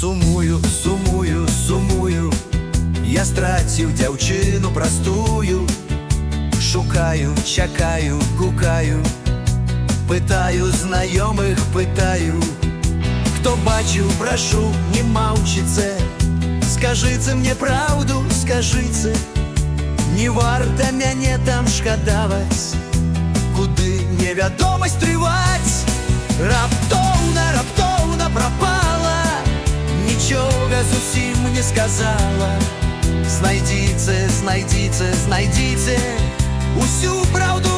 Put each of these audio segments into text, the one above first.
Сумую, сумую, я стратив дівчину простую, шукаю, чекаю, гукаю, питаю знайомих, питаю, хто бачив, прошу, не мовчиться, скажите мне правду, скажите, не варто мяне там шкадаваць, куди невядомасць трываць, раптоўна, сказала. Знайдіце, знайдіце, знайдіце, усю правду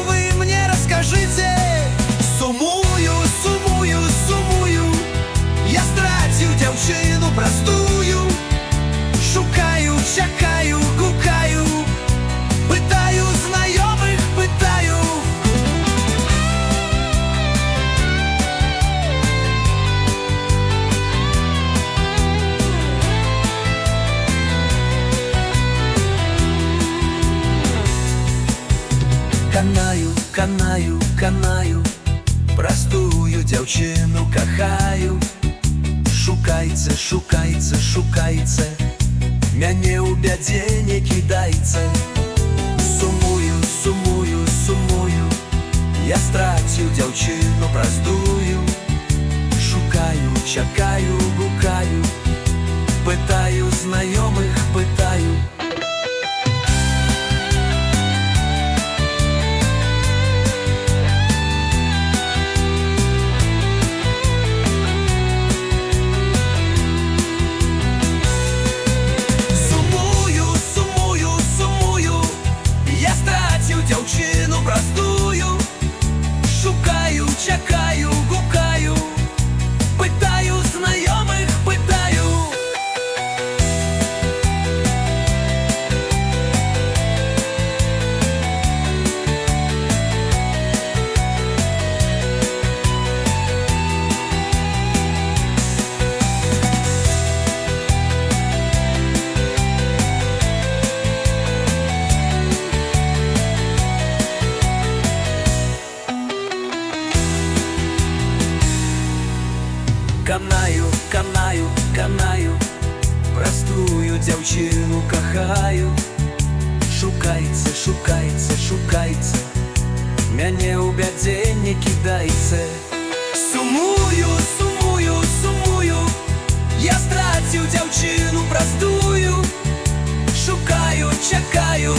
Канаю, канаю, канаю, простую дівчину кахаю. Шукайце, шукайце, шукайце, мяне ў бядзе не кідайце. Сумую, сумую, сумую, я страціў дзяўчыну простую. Шукаю, чакаю, гукаю, пытаю Канаю, канаю, канаю, простую дзяўчыну кахаю. Шукайце, шукайце, шукайце, мяне ў бядзе не кідайце. Сумую, сумую, сумую, я страціў дзяўчыну простую. Шукаю, чекаю,